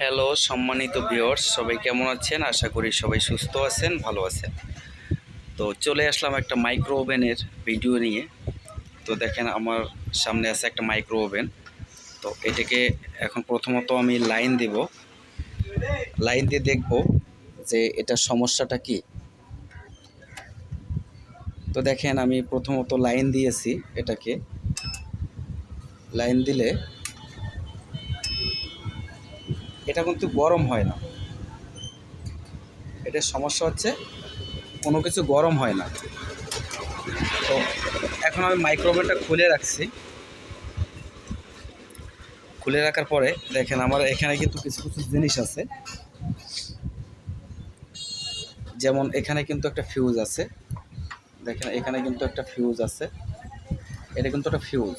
Hello সম্মানিত viewers সবাই কেমন আছেন? আশা করি সবাই সুস্থ আছেন, ভালো আছেন। তো চলে আসলাম একটা মাইক্রো ওভেনের ভিডিও নিয়ে। তো দেখেন আমার সামনে আছে একটা মাইক্রো ওভেন তো এটাকে এখন প্রথমত আমি লাইন দেব। লাইন দিয়ে দেখব যে এটার সমস্যাটা কি। তো দেখেন আমি প্রথমত লাইন দিয়েছি এটাকে। লাইন দিলে এটা কিন্তু গরম হয় না। এটার সমস্যা হচ্ছে কোনো কিছু গরম হয় না। তো এখন আমি মাইক্রোওভেনটা খুলে রাখছি। খুলে রাখার পরে দেখেন আমার এখানে কিন্তু কিছু কিছু জিনিস আছে। যেমন এখানে কিন্তু একটা ফিউজ আছে। দেখেন এখানে কিন্তু একটা ফিউজ আছে। এটা কিন্তু একটা ফিউজ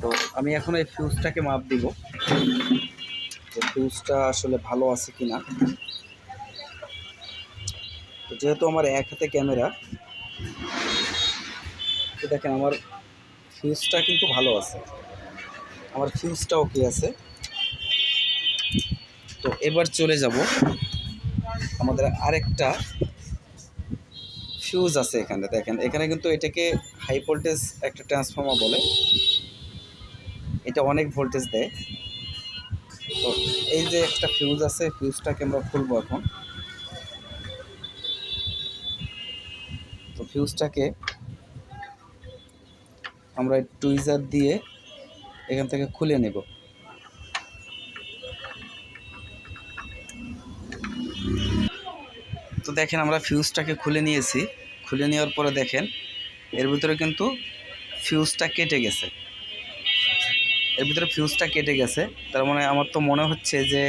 তো আমি এখন এই ফিউজটাকে মাপ দিব। ফিউজটা আসলে ভালো আছে কি না যেহেতু আমার এক হাতে ক্যামেরা দেখেন আমার ফিউজটা কিন্তু ভালো আছে। আমার ফিউজটা ওকে আছে? তো এবার চলে যাব। আমাদের আরেকটা ফিউজ আছে এখানে, দেখেন। এখানে কিন্তু এটাকে হাই ভোল্টেজ একটা ট্রান্সফর্মার বলে। এটা অনেক ভোল্টেজ দেয়। তো এই যে একটা ফিউজ আছে ফিউজটাকে আমরা খুলবো এখন। তো ফিউজটাকে আমরা টুইজার দিয়ে এখান থেকে খুলে নেব। তো দেখেন আমরা ফিউজটাকে খুলে নিয়েছি। খুলে নেওয়ার পরে দেখেন, এর ভিতরে কিন্তু ফিউজটা কেটে গেছে। এর ভিতরে ফিউজটা কেটে গেছে। তার মানে আমার তো মনে হচ্ছে যে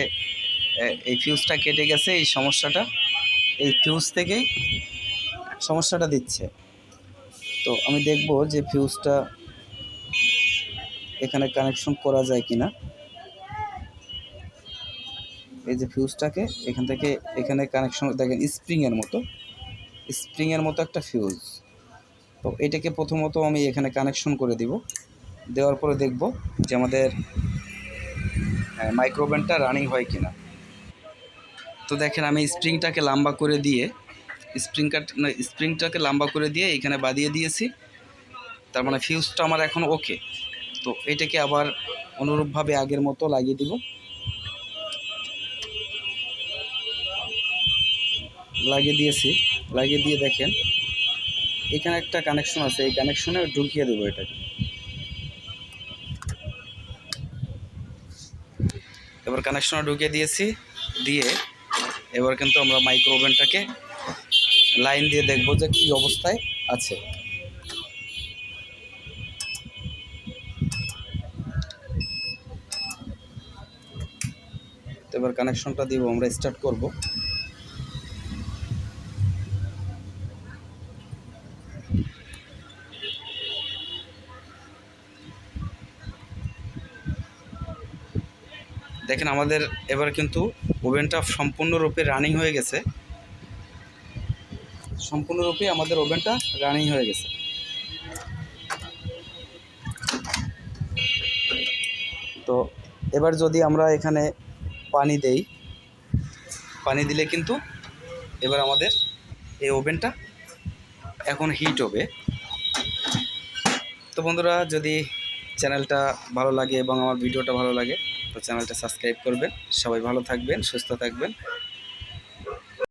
এই ফিউজটা কেটে গেছে, এই সমস্যাটা, এই ফিউজ থেকেই সমস্যাটা দিচ্ছে। তো আমি দেখব যে ফিউজটা এখানে কানেকশন করা যায় কিনা। এই যে ফিউজটাকে এখান থেকে, এখানে কানেকশন দেখেন স্প্রিংয়ের মতো। স্প্রিংয়ের মতো একটা ফিউজ তো এটাকে প্রথমত আমি এখানে কানেকশন করে দিব। দেওয়ার পরে দেখব যে আমাদের মাইক্রোওভেনটা রানিং হয় কিনা। তো দেখেন আমি স্প্রিংটাকে লম্বা করে দিয়ে স্প্রিংটা স্প্রিংটাকে লম্বা করে দিয়ে এখানে বাঁধিয়ে দিয়েছি। তার মানে ফিউজটা আমার এখন ওকে তো এটাকে আবার অনুরূপভাবে আগের মতো লাগিয়ে দিব। লাগিয়ে দিয়েছি। লাগিয়ে দিয়ে দেখেন, এখানে একটা কানেকশন আছে, এই কানেকশনে ঢুকিয়ে দেবো এটাকে। এবার কানেকশনে ঢুকিয়ে দিয়েছি, দিয়ে এবার কিন্তু আমরা মাইক্রো ওভেনটাকে লাইন দিয়ে দেখব যে কী অবস্থায় আছে। এবার কানেকশনটা দিব, আমরা স্টার্ট করব। দেখেন আমাদের এবার কিন্তু ওভেনটা সম্পূর্ণরূপে রানিং হয়ে গেছে। সম্পূর্ণরূপে আমাদের ওভেনটা রানিং হয়ে গেছে। তো এবার যদি আমরা এখানে পানি দেই, পানি দিলে কিন্তু এবার আমাদের এই ওভেনটা এখন হিট হবে। তো বন্ধুরা, যদি চ্যানেলটা ভালো লাগে এবং আমার ভিডিওটা ভালো লাগে তো চ্যানেলটা সাবস্ক্রাইব করবেন। সবাই ভালো থাকবেন সুস্থ থাকবেন।